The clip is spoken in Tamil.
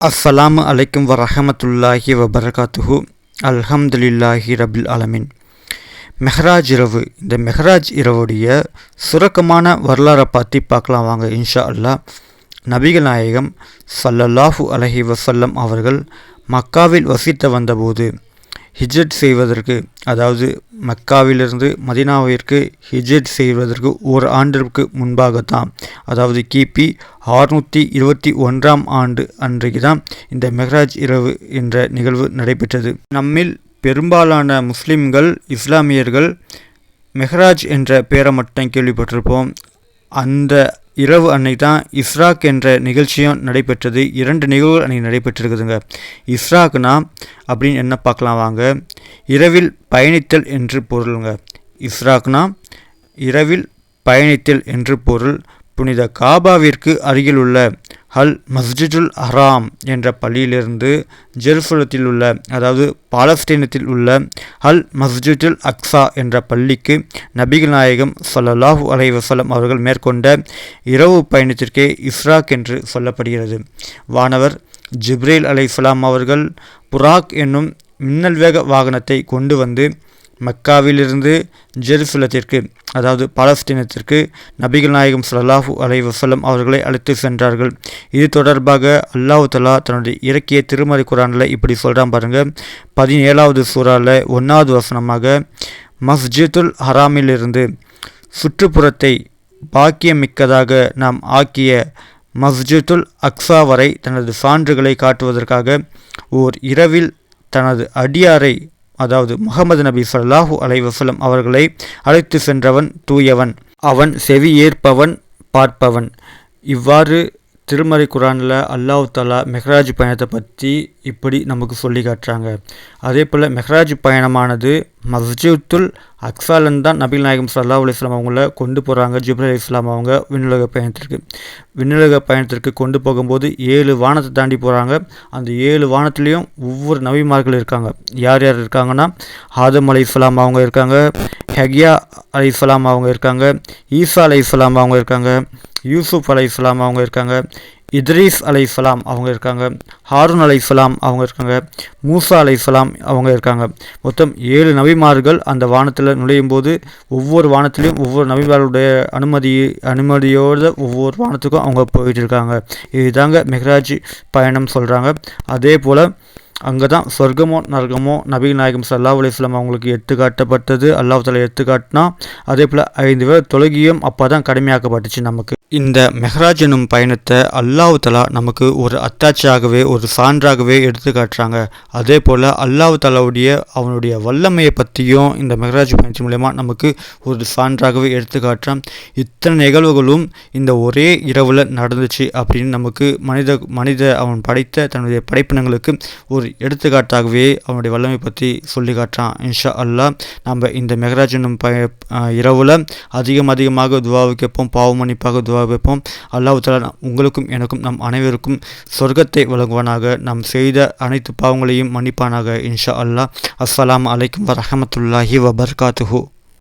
அஸ்ஸலாமு அலைக்கும் வரஹமத்துல்லாஹி வபரகாத்துஹு அல்ஹம்துலில்லாஹி ரபில் அலமின் மெஹராஜ் இரவு. இந்த மெஹராஜ் இரவுடைய சுரக்கமான வரலாறை பற்றி பார்க்கலாம் வாங்க இன்ஷா அல்லாஹ் நபிகள் நாயகம் சல்லல்லாஹு அலைஹி அவர்கள் மக்காவில் வசித்து வந்தபோது ஹிஜ்ரத் செய்வதற்கு அதாவது மக்காவிலிருந்து மதினாவிற்கு ஹிஜ்ரத் செய்வதற்கு ஒரு ஆண்டிற்கு முன்பாகத்தான் அதாவது கிபி அறுநூற்றி இருபத்தி ஒன்றாம் ஆண்டு அன்றைக்கு தான் இந்த மெஹராஜ் இரவு என்ற நிகழ்வு நடைபெற்றது. நம்மில் பெரும்பாலான முஸ்லிம்கள் இஸ்லாமியர்கள் மெஹராஜ் என்ற பெயரை மட்டும் கேள்விப்பட்டிருப்போம். அந்த இரவு அன்னைக்கு தான் இஸ்ராக் என்ற நிகழ்ச்சியும் நடைபெற்றது. இரண்டு நிகழ்வுகள் அன்றைக்கி நடைபெற்றிருக்குதுங்க. இஸ்ராக்னா அப்படின்னு என்ன பார்க்கலாம் வாங்க. இரவில் பயணித்தல் என்று பொருளுங்க. இஸ்ராக்னா இரவில் பயணித்தல் என்று பொருள். புனித காபாவிற்கு அருகில் உள்ள ஹல் மஸ்ஜிதுல் ஹராம் என்ற பள்ளியிலிருந்து ஜெருசலத்தில் உள்ள அதாவது பாலஸ்தீனத்தில் உள்ள ஹல் மஸ்ஜிதுல் அக்ஸா என்ற பள்ளிக்கு நபிகள் நாயகம் ஸல்லல்லாஹு அலைஹி வஸல்லம் அவர்கள் மேற்கொண்ட இரவு பயணத்திற்கே இஸ்ராக் என்று சொல்லப்படுகிறது. வானவர் ஜிப்ரேல் அலைஹிஸ்ஸலாம் அவர்கள் புராக் என்னும் மின்னல் வேக வாகனத்தை கொண்டு வந்து மக்காவிலிருந்து ஜெருசலத்திற்கு அதாவது பாலஸ்தீனத்திற்கு நபிகள் நாயகம் சல்லாஹு அலை வசலம் அவர்களை அழைத்து சென்றார்கள். இது தொடர்பாக அல்லாஹு தலா தன்னுடைய இறக்கிய திருமறை குரானில் இப்படி சொல்கிறான் பாருங்கள் பதினேழாவது சூறாவில் ஒன்றாவது வசனமாக மஸ்ஜிதுல் ஹராமிலிருந்து சுற்றுப்புறத்தை பாக்கியமிக்கதாக நாம் ஆக்கிய மஸ்ஜிதுல் அக்ஸா வரை தனது சான்றுகளை காட்டுவதற்காக ஓர் இரவில் தனது அடியாரை அதாவது முகமது நபி சல்லாஹு அலைவசலம் அவர்களை அழைத்து சென்றவன் தூயவன். அவன் செவி ஏற்பவன் பார்ப்பவன். இவ்வாறு திருமறை குரானில் அல்லாஹ் தாலா மெஹராஜ் பயணத்தை பற்றி இப்படி நமக்கு சொல்லி காட்டுறாங்க. அதே போல் மெஹராஜ் பயணமானது மஸ்ஜித்துல் அக்ஸாலன் தான் நபிகள் நாயகம் சல்லா அலிஸ்லாம் அவங்கள கொண்டு போகிறாங்க ஜிப்ரல் அலி இஸ்லாம் அவங்க விண்ணுலக பயணத்திற்கு. விண்ணுலக பயணத்திற்கு கொண்டு போகும்போது ஏழு வானத்தை தாண்டி போகிறாங்க அந்த ஏழு வானத்துலேயும் ஒவ்வொரு நபிமார்கள் இருக்காங்க. யார் யார் இருக்காங்கன்னா? ஆதம் அலி இஸ்லாம் அவங்க இருக்காங்க. ஹெக்யா அலி இஸ்லாம் அவங்க இருக்காங்க. ஈசா அலி இஸ்லாம் அவங்க இருக்காங்க. யூசுப் அலை இஸ்லாம் அவங்க இருக்காங்க இத்ரீஸ் அலை இஸ்லாம் அவங்க இருக்காங்க ஹாரூன் அலை இஸ்லாம் அவங்க இருக்காங்க மூசா அலை இஸ்லாம் அவங்க இருக்காங்க. மொத்தம் ஏழு நபிமார்கள் அந்த வானத்தில் நுழையும் போது ஒவ்வொரு வானத்திலையும் ஒவ்வொரு நபிமார்களுடைய அனுமதி அனுமதியோடு ஒவ்வொரு வானத்துக்கும் அவங்க போயிட்டு இருக்காங்க. இதுதாங்க மெஹராஜ் பயணம் சொல்கிறாங்க அதே போல் அங்கே தான் சொர்க்கமோ நரகமோ நபி நாயகம் சல்லா அலிஸ்லாம் அவங்களுக்கு எடுத்து காட்டப்பட்டது. அல்லாஹ் தலா எடுத்து காட்டினா அதே போல் ஐந்து பேர் தொழுகியும் அப்போ தான் கடுமையாக்கப்பட்டுச்சு நமக்கு. இந்த மெஹராஜ் எனும் பயணத்தை அல்லாஹ் தலா நமக்கு ஒரு அத்தாட்சியாகவே ஒரு சான்றாகவே எடுத்து காட்டுறாங்க. அதே போல் அல்லாஹ் தலாவுடைய அவனுடைய வல்லமையை பற்றியும் இந்த மெஹராஜ் பயணத்தின் மூலயமா நமக்கு ஒரு சான்றாகவே எடுத்து காட்டுறான். இத்தனை நிகழ்வுகளும் இந்த ஒரே இரவில் நடந்துச்சு அப்படின்னு நமக்கு மனித மனித அவன் படைத்த தன்னுடைய படைப்பினங்களுக்கு ஒரு எடுத்துக்காட்டாகவே அவனுடைய வல்லமை பற்றி சொல்லி காட்டுறான். இன்ஷா அல்லாஹ் நம்ம இந்த மெகராஜ் என்னும் ப இரவில் அதிகம் அதிகமாக துவா கேட்போம் பாவ மன்னிப்பாக துவா வைப்போம். அல்லாஹ் தலா உங்களுக்கும் எனக்கும் நம் அனைவருக்கும் சொர்க்கத்தை வழங்குவானாக. நாம் செய்த அனைத்து பாவங்களையும் மன்னிப்பானாக. இன்ஷா அல்லாஹ் அஸ்ஸலாம் அலைக்கும் வரஹமத்துல்லாஹி வபர்காத்துஹூ.